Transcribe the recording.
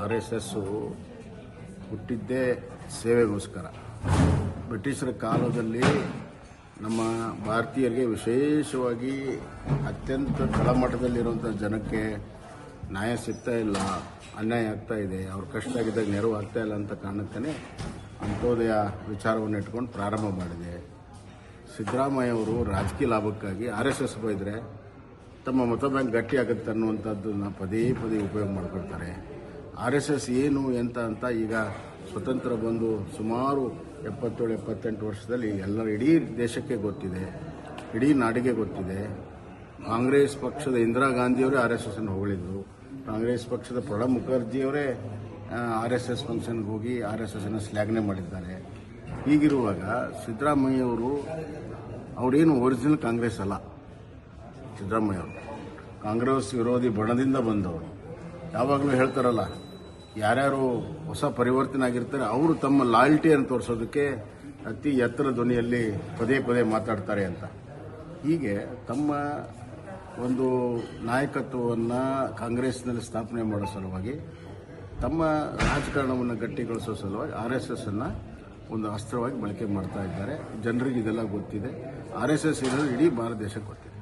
R S S ಹುಟ್ಟಿದ್ದೇ ಸೇವೆಗೋಸ್ಕರ. ಬ್ರಿಟಿಷರ ಕಾಲದಲ್ಲಿ ನಮ್ಮ ಭಾರತೀಯರಿಗೆ ವಿಶೇಷವಾಗಿ ಅತ್ಯಂತ ತಳಮಟ್ಟದಲ್ಲಿರುವಂಥ ಜನಕ್ಕೆ ನ್ಯಾಯ ಸಿಗ್ತಾ ಇಲ್ಲ, ಅನ್ಯಾಯ ಆಗ್ತಾ ಇದೆ, ಅವ್ರ ಕಷ್ಟ ಆಗಿದ್ದಾಗ ನೆರವು ಆಗ್ತಾ ಇಲ್ಲ ಅಂತ ಕಾರಣಕ್ಕೇ ಅಂತ್ಯೋದಯ ವಿಚಾರವನ್ನು ಇಟ್ಕೊಂಡು ಪ್ರಾರಂಭ ಮಾಡಿದೆ. ಸಿದ್ದರಾಮಯ್ಯ ಅವರು ರಾಜಕೀಯ ಲಾಭಕ್ಕಾಗಿ ಆರ್ ಎಸ್ ಎಸ್ ಬೈದರೆ ತಮ್ಮ ಮತ ಬ್ಯಾಂಕ್ ಗಟ್ಟಿ ಆಗುತ್ತೆ ಅನ್ನುವಂಥದ್ದನ್ನು ಪದೇ ಪದೇ ಉಪಯೋಗ ಮಾಡ್ಕೊಳ್ತಾರೆ. ಆರ್ ಎಸ್ ಎಸ್ ಏನು ಎಂತ ಅಂತ ಈಗ ಸ್ವತಂತ್ರ ಬಂದು ಸುಮಾರು ಎಪ್ಪತ್ತೇಳು, ಎಪ್ಪತ್ತೆಂಟು ವರ್ಷದಲ್ಲಿ ಎಲ್ಲರ ಇಡೀ ದೇಶಕ್ಕೆ ಗೊತ್ತಿದೆ, ಇಡೀ ನಾಡಿಗೆ ಗೊತ್ತಿದೆ. ಕಾಂಗ್ರೆಸ್ ಪಕ್ಷದ ಇಂದಿರಾ ಗಾಂಧಿಯವರೇ ಆರ್ ಎಸ್ ಎಸ್ ಅನ್ನು ಹೊಗಳಿದ್ರು. ಕಾಂಗ್ರೆಸ್ ಪಕ್ಷದ ಪ್ರಣಬ್ ಮುಖರ್ಜಿಯವರೇ ಆರ್ ಎಸ್ ಎಸ್ ಫಂಕ್ಷನ್ಗೆ ಹೋಗಿ ಆರ್ ಎಸ್ ಎಸ್ ಅನ್ನು ಶ್ಲಾಘನೆ ಮಾಡಿದ್ದಾರೆ. ಹೀಗಿರುವಾಗ ಸಿದ್ದರಾಮಯ್ಯವರು, ಅವರೇನು ಒರಿಜಿನಲ್ ಕಾಂಗ್ರೆಸ್ ಅಲ್ಲ. ಸಿದ್ದರಾಮಯ್ಯ ಅವರು. ಕಾಂಗ್ರೆಸ್ ವಿರೋಧಿ ಬಣದಿಂದ ಬಂದವರು. ಯಾವಾಗಲೂ ಹೇಳ್ತಾರಲ್ಲ, ಯಾರ್ಯಾರು ಹೊಸ ಪರಿವರ್ತನೆ ಆಗಿರ್ತಾರೆ ಅವರು ತಮ್ಮ ಲಾಯಲ್ಟಿಯನ್ನು ತೋರಿಸೋದಕ್ಕೆ ಅತಿ ಎತ್ತರ ಧ್ವನಿಯಲ್ಲಿ ಪದೇ ಪದೇ ಮಾತಾಡ್ತಾರೆ ಅಂತ. ಹೀಗೆ ತಮ್ಮ ಒಂದು ನಾಯಕತ್ವವನ್ನು ಕಾಂಗ್ರೆಸ್ನಲ್ಲಿ ಸ್ಥಾಪನೆ ಮಾಡೋ ಸಲುವಾಗಿ, ತಮ್ಮ ರಾಜಕಾರಣವನ್ನು ಗಟ್ಟಿಗೊಳಿಸೋ ಸಲುವಾಗಿ ಆರ್ ಎಸ್ ಎಸ್ ಅನ್ನು ಒಂದು ಅಸ್ತ್ರವಾಗಿ ಬಳಕೆ ಮಾಡ್ತಾ ಇದ್ದಾರೆ. ಜನರಿಗೆ ಇದೆಲ್ಲ ಗೊತ್ತಿದೆ. ಆರ್ ಎಸ್ ಎಸ್ ಇರೋದು ಇಡೀ ಭಾರತ ದೇಶಕ್ಕೆ ಗೊತ್ತಿದೆ.